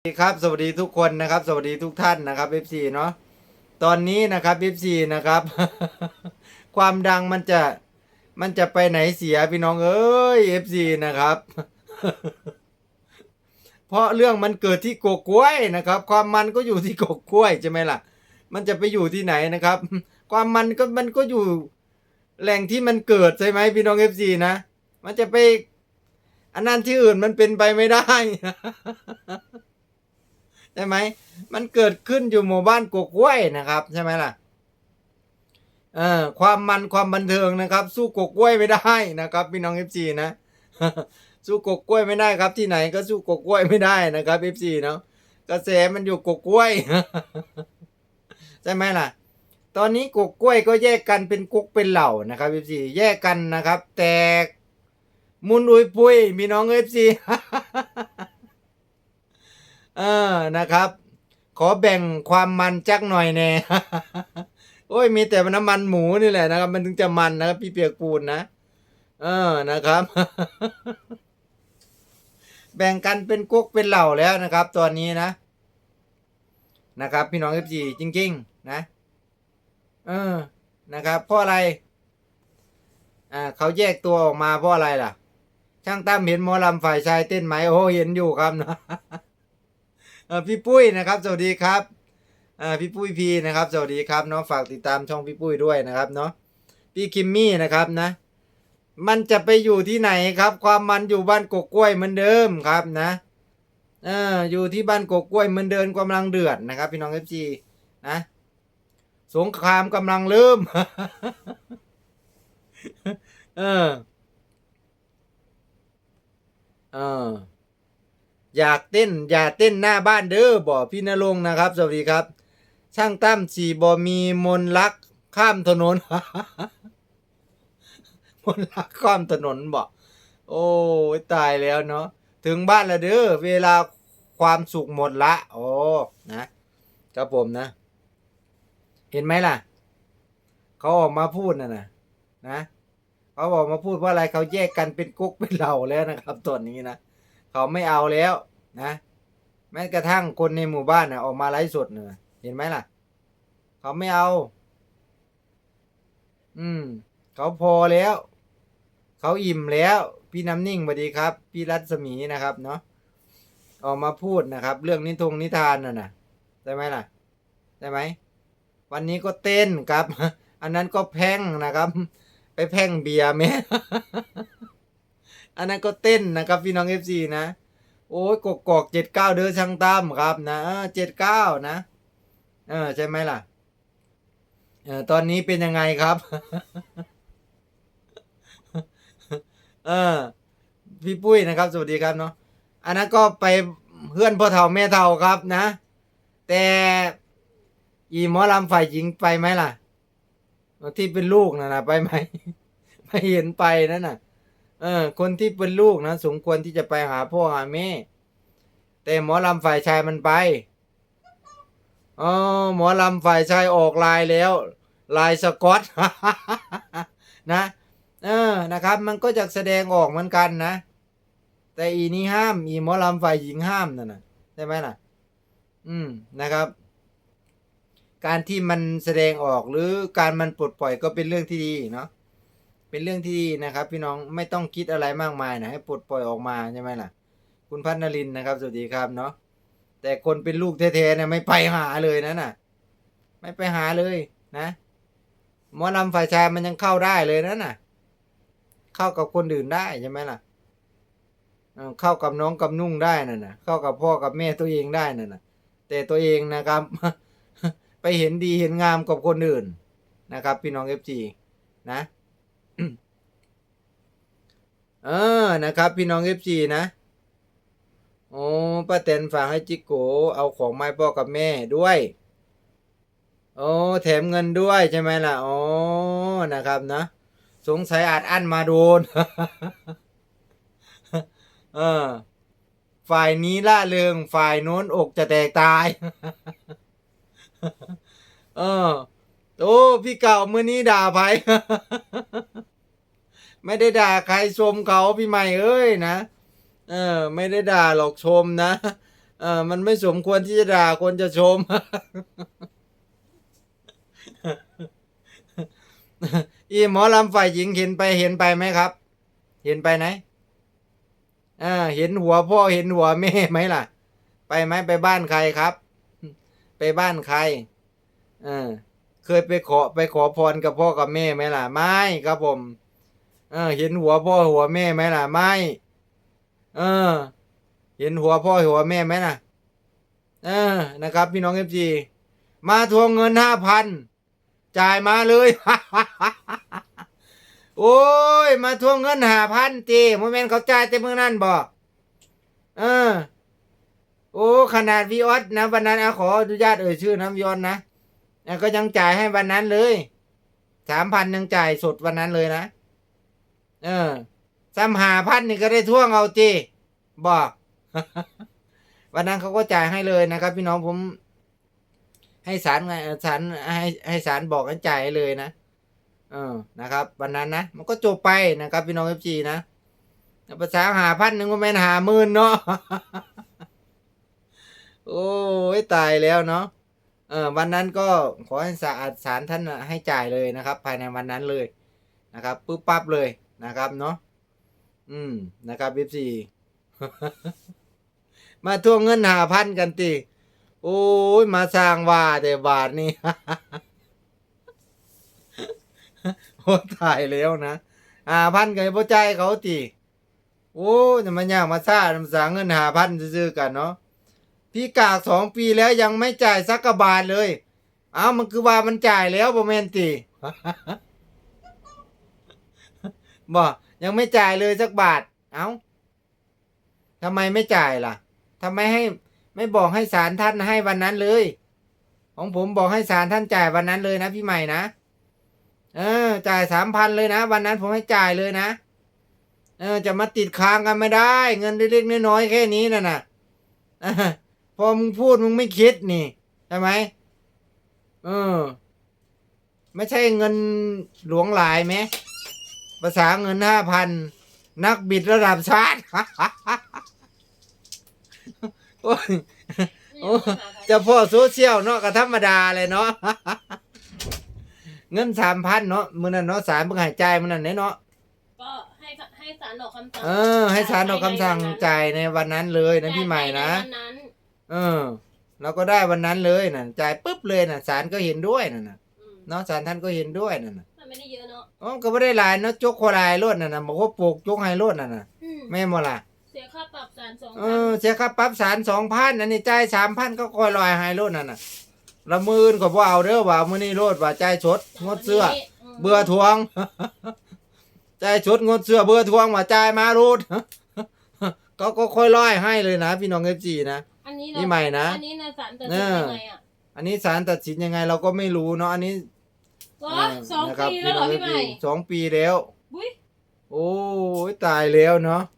สวัสดีครับสวัสดีทุกคนนะครับ สวัสดีทุกท่านนะครับ FC เนาะตอนนี้นะครับ FC นะครับ ความดังมันจะมันจะไปไหนเสียพี่น้องเอ้ย FC นะครับ เพราะเรื่องมันเกิดที่โกกล้วยนะครับ ความมันก็อยู่ที่โกกล้วยใช่ไหมล่ะ มันจะไปอยู่ที่ไหนนะครับ ความมันก็มันก็อยู่แหล่งที่มันเกิดใช่ไหมพี่น้อง FC นะมันจะไปอันนั้นที่อื่นมันเป็นไปไม่ได้ ช่ไหมมันเกิดขึ้นอยู่หมู่บ้านกกล้วยนะครับ ใช่ไหมล่ะเออความมันความบันเทิงนะครับ สู้กกล้วยไม่ได้นะครับพี่น้องเอฟซีนะสู้กกล้วยไม่ได้ครับ ที่ไหนก็สู้กกล้วยไม่ได้นะครับเอฟซีเนาะกระแสมันอยู่กกล้วยใช่ไหมล่ะ ตอนนี้กกล้วยก็แยกกันเป็นกุกเป็นเหล่านะครับเอฟซีแยกกันนะครับ แตกมุนอุยปุยพี่น้องเอฟซี เออนะครับ ขอแบ่งความมันจักหน่อยแน่โอ้ยมีแต่น้ำมันหมูนี่แหละนะครับ มันถึงจะมันนะครับ พี่เปียกปูนนะเออนะครับ แบ่งกันเป็นกุ๊กเป็นเหล่าแล้วนะครับ ตอนนี้นะ นะครับ พี่น้องเอฟจีจริง ๆ นะ เออนะครับเพราะอะไร อ่าเขาแยกตัวออกมาเพราะอะไรล่ะ ช่างตั้มเห็นหมอลำฝ่ายชายเต้นไหมโอ้เห็นอยู่ครับนะ พี่ปุ้ยนะครับ สวัสดีครับพี่ปุ้ยพีนะครับ สวัสดีครับเนาะฝากติดตามช่องพี่ปุ้ยด้วยนะครับเนาะพี่คิมมี่นะครับนะ มันจะไปอยู่ที่ไหนครับ ความมันอยู่บ้านกกกล้วยเหมือนเดิมครับนะเอออยู่ที่บ้านกกกล้วยเหมือนเดิมกำลังเดือดนะครับ พี่น้องเอฟซีนะ สงครามกำลังเริ่ม เออ เออ อยากเต้น อย่าเต้นหน้าบ้านเด้อบอกพี่นรงค์นะครับ สวัสดีครับ ช่างตั้มสี่บอมีมนลักข้ามถนน มนลักข้ามถนนบอกโอ้ตายแล้วเนาะถึงบ้านแล้วเด้อเวลาความสุขหมดละโอ้นะครับผมนะ เห็นไหมล่ะ เขาออกมาพูดนะนะนะเขาออกมาพูดว่าอะไรเขาแยกกันเป็นกุ๊กเป็นเหล่าแล้วนะครับตอนนี้นะเขาไม่เอาแล้ว นะแม้กระทั่งคนในหมู่บ้านนะออกมาไลฟ์สดเนี่ยเห็นไหมล่ะ เขาไม่เอา อืม เขาพอแล้ว เขาอิ่มแล้ว พี่น้ำนิ่งสวัสดีครับ พี่รัศมีนะครับ เนาะออกมาพูดนะครับ เรื่องนิทงนิทานน่ะนะใช่ไหมล่ะใช่ไหมวันนี้ก็เต้นครับ อันนั้นก็แพ่งนะครับ ไปแพ่งเบียร์แม่อันนั้นก็เต้นนะครับ พี่น้องเอฟซีนะ โอ้ยกกอกเจ็ดเก้าเด้อช่างตั้มครับนะเจ็ดเก้านะเออใช่ไหมล่ะเออตอนนี้เป็นยังไงครับ เออ พี่ปุ้ยนะครับ สวัสดีครับเนาะอันนั้นก็ไปเพื่อนพ่อเฒ่าแม่เฒ่าครับนะ แต่อีหมอลำฝ่ายหญิงไปไหมล่ะ ที่เป็นลูกนะนะไปไหม ไม่เห็นไปนั่นน่ะ เออ คนที่เป็นลูกนะสมควรที่จะไปหาพ่อหาแม่ แต่หมอลำฝ่ายชายมันไปอ๋อหมอลำฝ่ายชายออกลายแล้ว ลายสกอตนะเออนะครับ มันก็จะแสดงออกเหมือนกันนะ แต่อีนี้ห้ามอีหมอลำฝ่ายหญิงห้ามนั่นนะใช่ไหมล่ะ อืมนะครับ การที่มันแสดงออกหรือการมันปลดปล่อยก็เป็นเรื่องที่ดีเนาะ เป็นเรื่องที่ดีนะครับ พี่น้องไม่ต้องคิดอะไรมากมายนะให้ปลดปล่อยออกมาใช่ไหมล่ะ คุณพัฒนรินนะครับ สวัสดีครับเนาะแต่คนเป็นลูกแท้ๆเนี่ยไม่ไปหาเลยนะน่ะ ไม่ไปหาเลยนะหมอลำฝ่ายชายมันยังเข้าได้เลยนะน่ะ เข้ากับคนอื่นได้ใช่ไหมล่ะเข้ากับน้องกับนุ่งได้น่ะนะเข้ากับพ่อกับแม่ตัวเองได้น่ะนะแต่ตัวเองนะครับ ไปเห็นดีเห็นงามกับคนอื่นนะครับ พี่น้องเอฟจีนะ เออนะครับ พี่น้องเอฟซีนะโอ้ป้าแตนฝากให้จิกโกเอาของไม้พ่อกับแม่ด้วยโอ้แถมเงินด้วยใช่ไหมล่ะอ๋อนะครับนะ สงสัยอาจอั้นมาโดนเออฝ่ายนี้ล่าเริงฝ่ายโน้นอกจะแตกตาย เออ โอ้ พี่เก่าเมื่อนี้ด่าไผ ไม่ได้ด่าใครชมเขาพี่ใหม่เอ้ยนะเออไม่ได้ด่าหรอกชมนะเออมันไม่สมควรที่จะด่าคนจะชม อีหมอลำฝ่ายหญิงเห็นไปเห็นไปไหมครับ เห็นไปไหนอ่าเห็นหัวพ่อเห็นหัวแม่ไหมล่ะ ไปไหมไปบ้านใครครับ ไปบ้านใครเออเคยไปขอไปขอพรกับพ่อกับแม่ไหมล่ะ ไม่ครับผม เออ เห็นหัวพ่อหัวแม่ไหมล่ะ ไม่ เออ เห็นหัวพ่อหัวแม่ไหมล่ะ เออ นะครับ พี่น้องเอฟจีมาทวงเงินห้าพันจ่ายมาเลย โอ้ย มาทวงเงินห้าพันตีโมเมนเขาจ่ายแต่เมื่อนั้นบอกเออ โอ้ ขนาดวีออสนะวันนั้นอะขออนุญาตเอ่ยชื่อน้ำวีออสนะก็ยังจ่ายให้วันนั้นเลยสามพันยังจ่ายสดวันนั้นเลยนะ เออซ้ำหาพันนี่ก็ได้ท่วงเอาจีบอกวันนั้นเขาก็จ่ายให้เลยนะครับ พี่น้องผม ให้สารไงสารให้ให้สารบอกให้จ่ายให้เลยนะเออนะครับ วันนั้นนะมันก็จบไปนะครับ พี่น้องเอฟจีนะภาษาหาพันหนึ่งก็ไม่นหาหมื่นเนาะโอ้ยตายแล้วเนาะเออวันนั้นก็ขอให้สาสารท่านให้จ่ายเลยนะครับ ภายในวันนั้นเลยนะครับปุ๊บปั๊บเลย นะครับเนาะอืมนะครับเอฟซีมาทวงเงินหาพันกันตีโอ้ยมาสร้างว่าแต่บาทนี่โอ้ตายแล้วนะหาพันกันพ่อใจเขาตีโอ้ยจะมันยากมาซ่ามาสร้างเงินหาพันซื้อกันเนาะพี่กากสองปีแล้วยังไม่จ่ายสักกบาทเลย เอ้ามันคือว่ามันจ่ายแล้วบ่แม่นติ บ่ยังไม่จ่ายเลยสักบาท เอ้าทำไมไม่จ่ายล่ะทำไมให้ไม่บอกให้ศาลท่านให้วันนั้นเลย ของผมบอกให้ศาลท่านจ่ายวันนั้นเลยนะพี่ใหม่นะ เออ จ่ายสามพันเลยนะ วันนั้นผมให้จ่ายเลยนะ เออ จะมาติดค้างกันไม่ได้ เงินเล็กๆน้อยๆแค่นี้น่ะนะเออพอมึงพูดมึงไม่คิดนี่ใช่ไหมเออ ไม่ใช่เงินหลวงหลายไหม ภาษาเงินห้าพันนักบิดระดับชาติ โอ้ยโอ้เจะพ่อโซเชียลเนาะก็ธรรมดาเลยเนาะ เงินสามพันเนาะมือนั้นเนาะสารเพิ่งหายใจายมือนั้นเนาะ ก็ให้ให้ศาลออกคำสั่งเออ ให้ศาลออกคำสั่งจ่ายในวันนั้นเลยนะพี่ใหม่นะจ่ายในวันนั้นเออ เราก็ได้วันนั้นเลยน่ะจ่ายปุ๊บเลยน่ะศาลก็เห็นด้วยน่ะนะอืม เนาะศาลท่านก็เห็นด้วยน่ะนะมัน ไม่ได้เยอะเนาะอ๋อก็ไม่ได้หลายเนาะจกโคลายรถน่ะนะบอกว่าปลูกจกไฮรถน่ะนะอืมแม่นบ่ล่ะเสียค่าปรับศาลสองเอพันอเสียค่าปรับศาลสองพันอันนี้จ่ายสามพันก็คอยลอยไฮรถน่ะนะละหมื่นก็บ่เอาเด้อว่ามื้อนี้รถว่าจ่ายชดงดเสื้อ เบื่อทวง ใจายชุดงดเสื้อเบื่อทวงว่าจ่ายมารูด ก็ก็ค่อยร้อยให้เลยนะ พี่น้องเอฟจีนะ อันนี้นี่ใหม่นะ อันนี้นะศาลตัดเอสินอยังไงอะอันนี้ศาลตัดสินยังไงเราก็ไม่รู้เนาะอันนี้ เหรอเสองนะครับปีแล้วเหรอพี่ใหม่ สองปีแล้วบุ้ย โอ้ยตายแล้วเนาะ